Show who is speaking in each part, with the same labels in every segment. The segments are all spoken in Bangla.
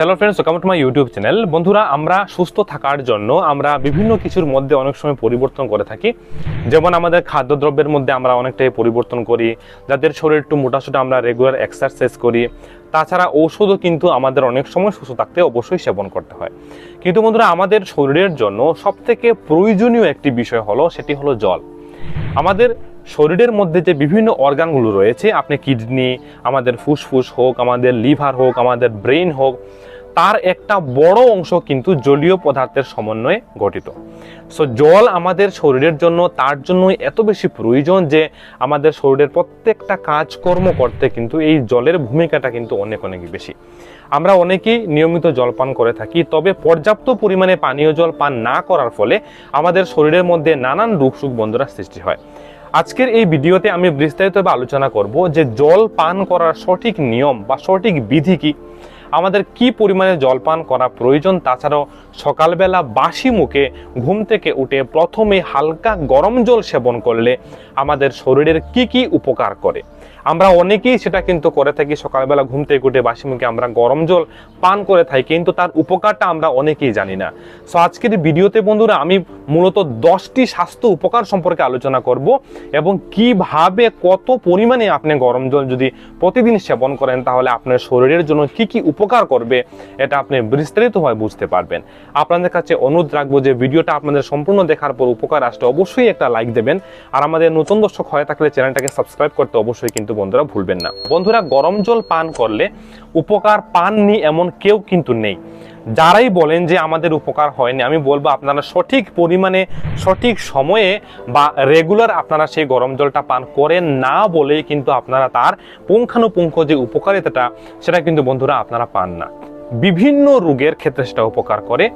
Speaker 1: Hello friends welcome to my YouTube channel বন্ধুরা, আমরা সুস্থ থাকার জন্য আমরা বিভিন্ন কিছুর মধ্যে অনেক সময় পরিবর্তন করে থাকি। যেমন আমাদের খাদ্যদ্রব্যের মধ্যে আমরা অনেকটাই পরিবর্তন করি, যাদের শরীর একটু মোটাসোটা আমরা রেগুলার এক্সারসাইজ করি। তাছাড়া ঔষধও কিন্তু আমাদের অনেক সময় সুস্থ থাকতে অবশ্যই সেবন করতে হয়। কিন্তু বন্ধুরা, আমাদের শরীরের জন্য সবথেকে প্রয়োজনীয় একটি বিষয় হলো, সেটি হলো জল। আমাদের শরীরের মধ্যে যে বিভিন্ন অর্গানগুলো রয়েছে, আপনি কিডনি, আমাদের ফুসফুস হোক, আমাদের লিভার হোক, আমাদের ব্রেন হোক তার একটা বড় অংশ কিন্তু জলীয় পদার্থের সমন্বয়ে গঠিত। সো জল আমাদের শরীরের জন্য, তার জন্য এত বেশি প্রয়োজন যে আমাদের শরীরের প্রত্যেকটা কাজকর্ম করতে কিন্তু এই জলের ভূমিকাটা কিন্তু অনেক অনেক বেশি। আমরা অনেকেই নিয়মিত জল পান করে থাকি, তবে পর্যাপ্ত পরিমাণে পানীয় জল পান না করার ফলে আমাদের শরীরের মধ্যে নানান সুখ বন্ধুরা সৃষ্টি হয়। আজকের এই ভিডিওতে আমি বিস্তারিতভাবে আলোচনা করব যে জল পান করার সঠিক নিয়ম বা সঠিক বিধি কি। আমাদের কি পরিমাণে জলপান করা প্রয়োজন? তাছাড়াও সকালবেলা বাসি মুখে ঘুম থেকে উঠে প্রথমে হালকা গরম জল সেবন করলে আমাদের শরীরের কি কি উপকার করে? আমরা অনেকেই সেটা কিন্তু করে থাকি সকালবেলা ঘুম থেকে উঠে বাসি মুখে আমরা গরম জল পান করে থাকি, কিন্তু তার উপকারটা আমরা অনেকেই জানি না। সো আজকের ভিডিওতে বন্ধুরা আমি মূলত দশটি স্বাস্থ্য উপকার সম্পর্কে আলোচনা করব এবং কীভাবে কত পরিমাণে আপনি গরম জল যদি প্রতিদিন সেবন করেন, তাহলে আপনার শরীরের জন্য কি কি উপকার করবে এটা আপনি বিস্তারিতভাবে বুঝতে পারবেন। আপনাদের কাছে অনুরোধ রাখব যে ভিডিওটা আপনাদের সম্পূর্ণ দেখার পর উপকার আসলে অবশ্যই একটা লাইক দেবেন। আর আমাদের নতুন দর্শক হয়ে থাকলে চ্যানেলটাকে সাবস্ক্রাইব করতে অবশ্যই কিন্তু বন্ধুরা ভুলবেন না। বন্ধুরা গরম জল পান করলে উপকার পাননি এমন কেউ কিন্তু নেই। যারাই বলেন যে আমাদের উপকার হয়নি, আমি বলব আপনারা সঠিক পরিমাণে, সঠিক সময়ে বা রেগুলার আপনারা সেই গরম জলটা পান করেন না বলেই কিন্তু আপনারা তার পুঙ্খানুপুঙ্খ যে উপকারিতাটা, সেটা কিন্তু বন্ধুরা আপনারা পান না। বিভিন্ন রোগের ক্ষেত্রে সেটা উপকার করে।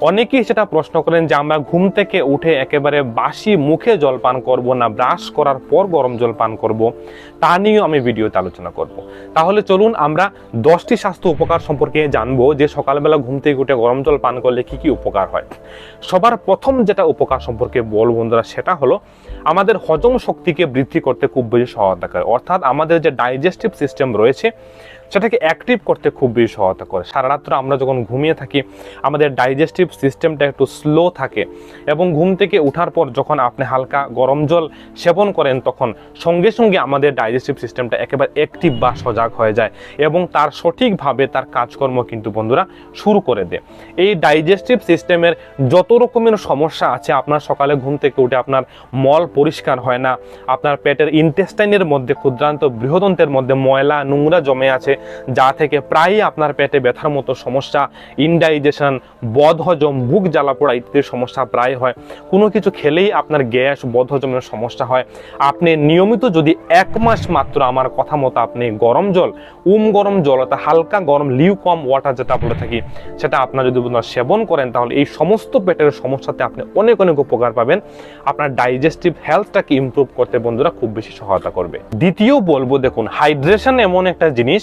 Speaker 1: অনেকেই সেটা প্রশ্ন করেন যে আমরা ঘুম থেকে উঠে একেবারে বাসি মুখে জল পান করব না, ব্রাশ করার পর গরম জল পান করব, তা নিয়েও আমি ভিডিওতে আলোচনা করব। তাহলে চলুন আমরা দশটি স্বাস্থ্য উপকার সম্পর্কে জানব যে সকালবেলা ঘুম থেকে উঠে গরম জল পান করলে কি কি উপকার হয়। সবার প্রথম যেটা উপকার সম্পর্কে বল বন্ধুরা, সেটা হলো আমাদের হজম শক্তিকে বৃদ্ধি করতে খুব বেশি সহায়তা করে। অর্থাৎ আমাদের যে ডাইজেস্টিভ সিস্টেম রয়েছে সেটাকে অ্যাক্টিভ করতে খুব বেশি সহায়তা করে। সারা রাত্র আমরা যখন ঘুমিয়ে থাকি, আমাদের ডাইজেস্টিভ সিস্টেমটা একটু স্লো থাকে এবং ঘুম থেকে ওঠার পর যখন আপনি হালকা গরম জল সেবন করেন, তখন সঙ্গে সঙ্গে আমাদের ডাইজেস্টিভ সিস্টেমটা একেবারে অ্যাক্টিভ বা সজাগ হয়ে যায় এবং তার সঠিকভাবে তার কাজকর্ম কিন্তু বন্ধুরা শুরু করে দেয়। এই ডাইজেস্টিভ সিস্টেমের যত রকমের সমস্যা আছে, আপনার সকালে ঘুম থেকে উঠে আপনার মল পরিষ্কার হয় না, আপনার পেটের ইন্টেস্টাইনের মধ্যে ক্ষুদ্রান্ত বৃহদন্তের মধ্যে ময়লা, নোংরা জমে আছে যা থেকে প্রায়ই আপনার পেটে ব্যথার মতো সমস্যা ইনডাইজেশন বদহজম, বুক জ্বালাপোড়া ইত্যাদি সমস্যা প্রায় হয়। কোনো কিছু খেলেই আপনার গ্যাস, বদহজমের সমস্যা হয়। আপনি নিয়মিত যদি এক মাস মাত্র আমার কথা মতো আপনি গরম জল, উম গরম জল অর্থাৎ হালকা গরম লিউ কম ওয়াটার যেটা বলে থাকি, সেটা আপনার যদি সেবন করেন, তাহলে এই সমস্ত পেটের সমস্যাতে আপনি অনেক অনেক উপকার পাবেন। আপনার ডাইজেস্টিভ হেলথটাকে ইমপ্রুভ করতে বন্ধুরা খুব বেশি সহায়তা করবে। দ্বিতীয় বলব দেখুন হাইড্রেশন এমন একটা জিনিস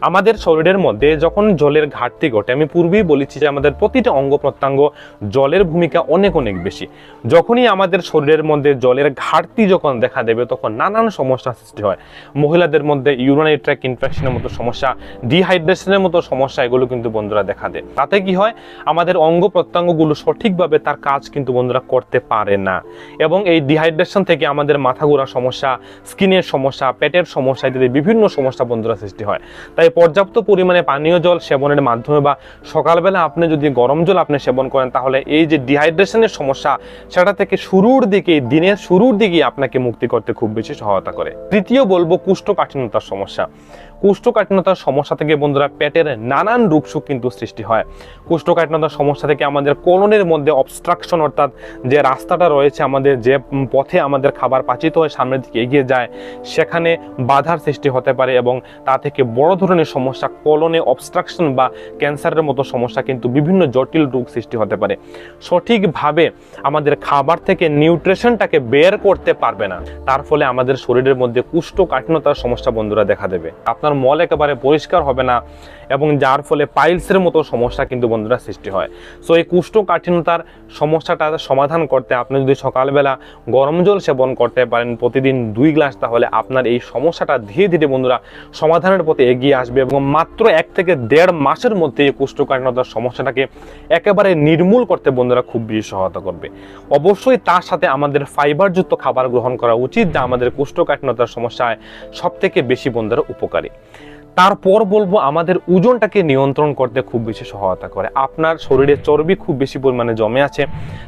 Speaker 1: আমাদের শরীরের মধ্যে যখন জলের ঘাটতি ঘটে, আমি পূর্বেই বলেছি যে আমাদের প্রতিটা অঙ্গ প্রত্যঙ্গ জলের ভূমিকা অনেক অনেক বেশি। যখনই আমাদের শরীরের মধ্যে জলের ঘাটতি যখন দেখা দেবে, তখন নানান সমস্যা সৃষ্টি হয়। মহিলাদের মধ্যে ইউরিনারি ট্র্যাক ইনফেকশনের মতো সমস্যা ডিহাইড্রেশনের মতো সমস্যা, এগুলো কিন্তু বন্ধুরা দেখা দেয়। তাতে কি হয়? আমাদের অঙ্গ প্রত্যঙ্গগুলো সঠিকভাবে তার কাজ কিন্তু বন্ধুরা করতে পারে না। এবং এই ডিহাইড্রেশন থেকে আমাদের মাথা ঘোরা সমস্যা স্কিনের সমস্যা, পেটের সমস্যা ইত্যাদি বিভিন্ন সমস্যা বন্ধুরা সৃষ্টি হয়। তাই পর্যাপ্ত পরিমাণে পানীয় জল সেবনের মাধ্যমে বা সকালবেলা আপনি যদি গরম জল আপনি সেবন করেন, তাহলে এই যে ডিহাইড্রেশনের সমস্যা, সেটা থেকে শুরুর দিকে, দিনের শুরুর দিকেই আপনাকে মুক্তি করতে খুব বেশি সহায়তা করে। তৃতীয় বলব কুষ্ঠকাঠিন্যতার সমস্যা। কুষ্ঠকাঠিন্যতার সমস্যা থেকে বন্ধুরা পেটের নানান রোগসুখ কিন্তু সৃষ্টি হয়। কুষ্ঠকাঠিন্যতার সমস্যা থেকে আমাদের কোলনের মধ্যে অবস্ট্রাকশন অর্থাৎ যে রাস্তাটা রয়েছে আমাদের, যে পথে আমাদের খাবার পাচিত হয়ে সামনের দিকে এগিয়ে যায়, সেখানে বাধার সৃষ্টি হতে পারে এবং তা থেকে বড় ধরনের সমস্যা, কোলনে অবস্ট্রাকশন বা ক্যান্সারের মতো সমস্যা কিন্তু বিভিন্ন জটিল রোগ সৃষ্টি হতে পারে। সঠিকভাবে আমাদের খাবার থেকে নিউট্রিশনটাকে বের করতে পারবে না। তার ফলে আমাদের শরীরের মধ্যে কুষ্ঠকাঠিন্যতার সমস্যা বন্ধুরা দেখা দেবে। আপনার মল একেবারে পরিষ্কার হবে না। এবং যার ফলে পাইলসের মতো সমস্যা কিন্তু বন্ধুরা সৃষ্টি হয়। সো এই কুষ্ঠকাঠিন্যতার সমস্যাটা সমাধান করতে আপনি যদি সকালবেলা গরম জল সেবন করতে পারেন, প্রতিদিন দুই গ্লাস, তাহলে আপনার এই সমস্যাটা ধীরে ধীরে বন্ধুরা সমাধানের পথে এগিয়ে আসবে এবং মাত্র এক থেকে দেড় মাসের মধ্যে এই কুষ্ঠকাঠিন্যতার সমস্যাটাকে একেবারে নির্মূল করতে বন্ধুরা খুব বেশি সহায়তা করবে। অবশ্যই তার সাথে আমাদের ফাইবারযুক্ত খাবার গ্রহণ করা উচিত, যা আমাদের কুষ্ঠকাঠিন্যতার সমস্যায় সব থেকে বেশি বন্ধুরা উপকারী। তারপর বলব আমাদের ওজনটাকে নিয়ন্ত্রণ করতে খুব বেশি সহায়তা করে। আপনার শরীরে চর্বি খুব বেশি পরিমাণে জমে আছে,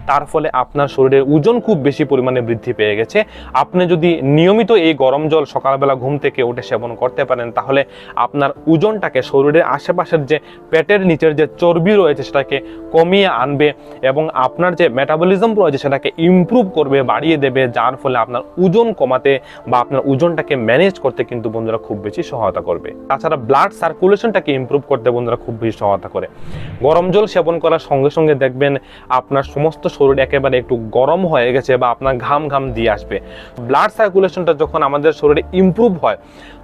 Speaker 1: তার ফলে আপনার শরীরের ওজন খুব বেশি পরিমাণে বৃদ্ধি পেয়ে গেছে। আপনি যদি নিয়মিত এই গরম জল সকালবেলা ঘুম থেকে উঠে সেবন করতে পারেন, তাহলে আপনার ওজনটাকে শরীরের আশেপাশের যে পেটের নিচের যে চর্বি রয়েছে সেটাকে কমিয়ে আনবে এবং আপনার যে মেটাবলিজম রয়েছে সেটাকে ইমপ্রুভ করবে, বাড়িয়ে দেবে, যার ফলে আপনার ওজন কমাতে বা আপনার ওজনটাকে ম্যানেজ করতে কিন্তু বন্ধুরা খুব বেশি সহায়তা করবে। তাছাড়া ব্লাড সার্কুলেশনটাকে ইমপ্রুভ করতে বন্ধুরা খুব বেশি সহায়তা করে। গরম জল সেবন করার সঙ্গে সঙ্গে দেখবেন আপনার সমস্ত শরীর একেবারে একটু গরম হয়ে গেছে বা আপনার ঘাম ঘাম দিয়ে আসবে। ব্লাড সার্কুলেশনটা যখন আমাদের শরীরে ইমপ্রুভ হয়,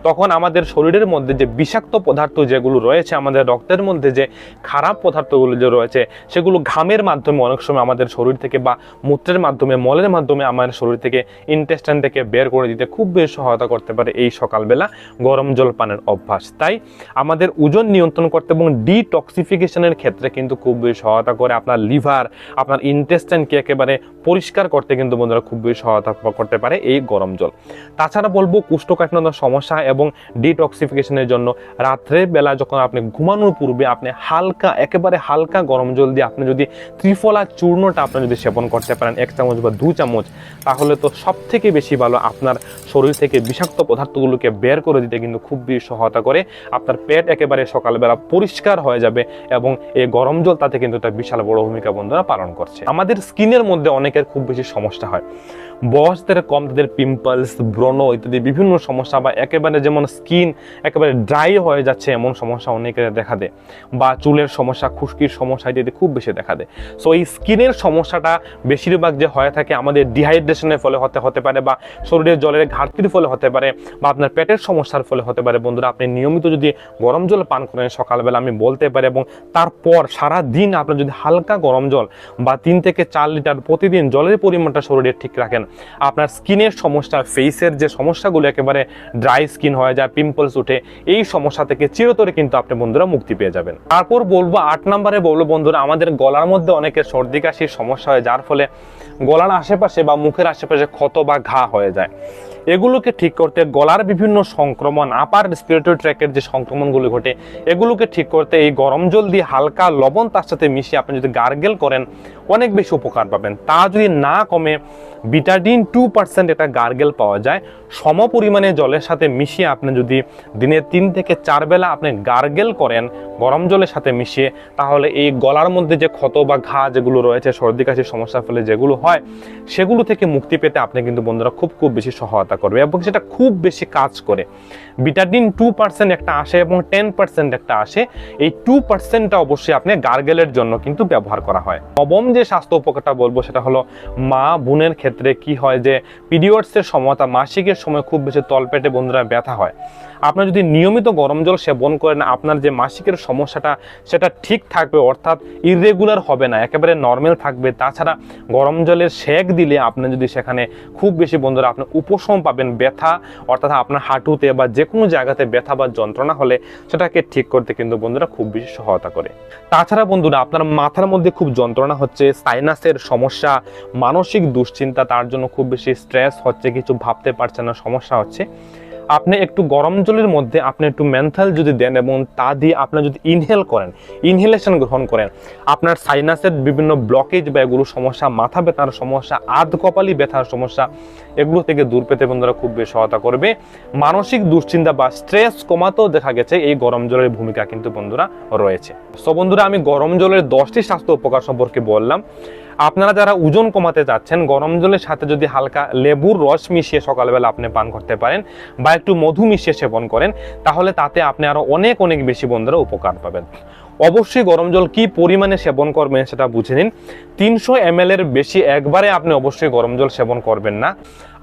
Speaker 1: তখন আমাদের শরীরের মধ্যে যে বিষাক্ত পদার্থ যেগুলো রয়েছে, আমাদের রক্তের মধ্যে যে খারাপ পদার্থগুলো যে রয়েছে, সেগুলো ঘামের মাধ্যমে অনেক সময় আমাদের শরীর থেকে বা মূত্রের মাধ্যমে, মলের মাধ্যমে আমাদের শরীর থেকে ইন্টেস্টাইন থেকে বের করে দিতে খুব বেশি সহায়তা করতে পারে এই সকালবেলা গরম জল পানের অভ্যাস। তাই আমাদের ওজন নিয়ন্ত্রণ করতে এবং ডিটক্সিফিকেশনের ক্ষেত্রে কিন্তু খুব বেশি সহায়তা করে আপনার লিভার, আপনার ইন্টেস্টাইনকে একেবারে পরিষ্কার করতে কিন্তু বন্ধুরা খুব বেশি সহায়তা করতে পারে এই গরম জল। তাছাড়া বলব কুষ্ঠকাঠিন্যতার সমস্যা এবং ডিটক্সিফিকেশনের জন্য রাত্রের বেলা যখন আপনি ঘুমানোর পূর্বে আপনি হালকা, একেবারে হালকা গরম জল দিয়ে আপনি যদি ত্রিফলা চূর্ণটা আপনি যদি সেবন করতে পারেন, এক চামচ বা দু চামচ, তাহলে তো সব থেকে বেশি ভালো আপনার শরীর থেকে বিষাক্ত পদার্থগুলোকে বের করে দিতে কিন্তু খুব বেশি সহায়তা করে আপনার পেট একেবারে সকালবেলা পরিষ্কার হয়ে যাবে এবং এই গরম জল তাতে কিন্তু একটা বিশাল বড় ভূমিকা বন্ধুরা পালন করছে। আমাদের স্কিনের মধ্যে অনেকের খুব বেশি সমস্যা হয়। বয়সদের কম, তাদের পিম্পলস ব্রণ ইত্যাদি বিভিন্ন সমস্যা বা একেবারে যেমন স্কিন একেবারে ড্রাই হয়ে যাচ্ছে এমন সমস্যা অনেকের দেখা দেয় বা চুলের সমস্যা, খুশকির সমস্যা ইত্যাদি খুব বেশি দেখা দেয়। সো এই স্কিনের সমস্যাটা বেশিরভাগ যে হয়ে থাকে আমাদের ডিহাইড্রেশনের ফলে হতে হতে পারে বা শরীরের জলের ঘাটতির ফলে হতে পারে বা আপনার পেটের সমস্যার ফলে হতে পারে। বন্ধুরা, আপনি নিয়মিত যদি গরম জল পান করেন সকালবেলা, আমি বলতে পারি এবং তারপর সারা দিন আপনার যদি হালকা গরম জল বা তিন থেকে চার লিটার প্রতিদিন জলের পরিমাণটা শরীরে ঠিক রাখেন আপনার স্কিনের সমস্যা ফেসের যে সমস্যাগুলো একেবারে ড্রাই স্কিন হয়ে যায় পিম্পলস উঠে, এই সমস্যা থেকে চিরতরে কিন্তু আপনি বন্ধুরা মুক্তি পেয়ে যাবেন। তারপর বলব, আট নম্বরে বলব বন্ধুরা, আমাদের গলার মধ্যে অনেকের সর্দি কাশির সমস্যা হয়, যার ফলে গলার আশেপাশে বা মুখের আশেপাশে ক্ষত বা ঘা হয়ে যায়। এগুলোকে ঠিক করতে গলার বিভিন্ন সংক্রমণ আপার রেসপিরেটরি ট্র্যাকের যে সংক্রমণগুলো ঘটে, এগুলোকে ঠিক করতে এই গরম জল দিয়ে হালকা লবণ তার সাথে মিশিয়ে আপনি যদি গার্গেল করেন, অনেক বেশি উপকার পাবেন। তা যদি না কমে বিটাডিন টু পার্সেন্ট এটা গার্গেল পাওয়া যায়। সম পরিমাণে জলের সাথে মিশিয়ে আপনি যদি দিনে তিন থেকে চার বেলা আপনি গার্গেল করেন, গরম জলের সাথে মিশিয়ে, তাহলে এই গলার মধ্যে যে ক্ষত বা ঘা যেগুলো রয়েছে, সর্দি, কাশির সমস্যা ফেলে যেগুলো হয়, সেগুলো থেকে মুক্তি পেতে আপনি কিন্তু বন্ধুরা খুব খুব বেশি সহায়তা করবে এবং সেটা খুব বেশি কাজ করে। বিটাডিন টু পার্সেন্ট একটা আসে এবং টেন পার্সেন্ট একটা আসে। এই টু পার্সেন্টটা অবশ্যই আপনি গার্গেলের জন্য কিন্তু ব্যবহার করা হয়। নবম যে স্বাস্থ্য উপকারটা বলব সেটা হলো মা বোনের ক্ষেত্রে কি হয় যে পিরিয়ডসের সময় তা মাসিকের সময় খুব বেশি তলপেটে বন্ধুরা ব্যথা হয়। আপনার যদি নিয়মিত গরম জল সেবন করেন, আপনার যে মাসিকের সমস্যাটা সেটা ঠিক থাকবে অর্থাৎ ইরেগুলার হবে না, একেবারে নর্মাল থাকবে। তাছাড়া গরম জলের সেক দিলে আপনি যদি সেখানে খুব বেশি বন্ধুরা আপনি উপশম পাবেন ব্যথা, অর্থাৎ আপনার হাঁটুতে বা যে কোনো জায়গাতে ব্যথা বা যন্ত্রণা হলে সেটাকে ঠিক করতে কিন্তু বন্ধুরা খুব বেশি সহায়তা করে। তাছাড়া বন্ধুরা, আপনার মাথার মধ্যে খুব যন্ত্রণা হচ্ছে সাইনাসের সমস্যা, মানসিক দুশ্চিন্তা, তার জন্য খুব বেশি স্ট্রেস হচ্ছে, কিছু ভাবতে পারছে না, সমস্যা হচ্ছে। আপনি একটু গরম জলের মধ্যে আপনি একটু মেন্থাল যদি দেন এবং তা দিয়ে আপনি যদি ইনহেল করেন ইনহেলেশন গ্রহণ করেন, আপনার সাইনাসের বিভিন্ন ব্লকেজ বা এগুলো সমস্যা, মাথা ব্যথার সমস্যা আধ কপালি ব্যথার সমস্যা, এগুলো থেকে দূর পেতে বন্ধুরা খুব বেশি সহায়তা করবে। মানসিক দুশ্চিন্তা বা স্ট্রেস কমাতেও দেখা গেছে এই গরম জলের ভূমিকা কিন্তু বন্ধুরা রয়েছে। সো বন্ধুরা, আমি গরম জলের দশটি স্বাস্থ্য উপকার সম্পর্কে বললাম। আপনারা যারা ওজন কমাতে যাচ্ছেন, গরম জলের সাথে যদি হালকা লেবুর রস মিশিয়ে সকালবেলা আপনি পান করতে পারেন বা একটু মধু মিশিয়ে সেবন করেন, তাহলে তাতে আপনি আরও অনেক অনেক বেশি বন্ধুরা উপকার পাবেন। অবশ্যই গরম জল কি পরিমাণে সেবন করবেন সেটা বুঝে নিন। তিনশো এম এর বেশি একবারে আপনি অবশ্যই গরম জল সেবন করবেন না।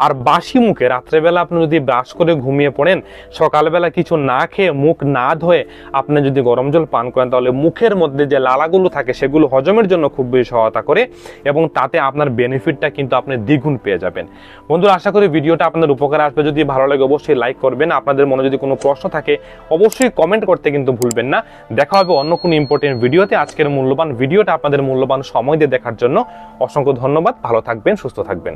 Speaker 1: আর বাসি মুখে রাত্রেবেলা আপনি যদি ব্রাশ করে ঘুমিয়ে পড়েন, সকালবেলা কিছু না খেয়ে মুখ না ধোয়ে আপনি যদি গরম জল পান করেন, তাহলে মুখের মধ্যে যে লালাগুলো থাকে সেগুলো হজমের জন্য খুব বেশি সহায়তা করে এবং তাতে আপনার বেনিফিটটা কিন্তু আপনি দ্বিগুণ পেয়ে যাবেন। বন্ধুরা, আশা করি ভিডিওটা আপনাদের উপকারে আসবে। যদি ভালো লাগে অবশ্যই লাইক করবেন। আপনাদের মনে যদি কোনো প্রশ্ন থাকে, অবশ্যই কমেন্ট করতে কিন্তু ভুলবেন না। দেখা হবে অন্য কোনো ইম্পর্টেন্ট ভিডিওতে আজকের মূল্যবান ভিডিওটা আপনাদের মূল্যবান সময় দিয়ে দেখার জন্য অসংখ্য ধন্যবাদ। ভালো থাকবেন, সুস্থ থাকবেন।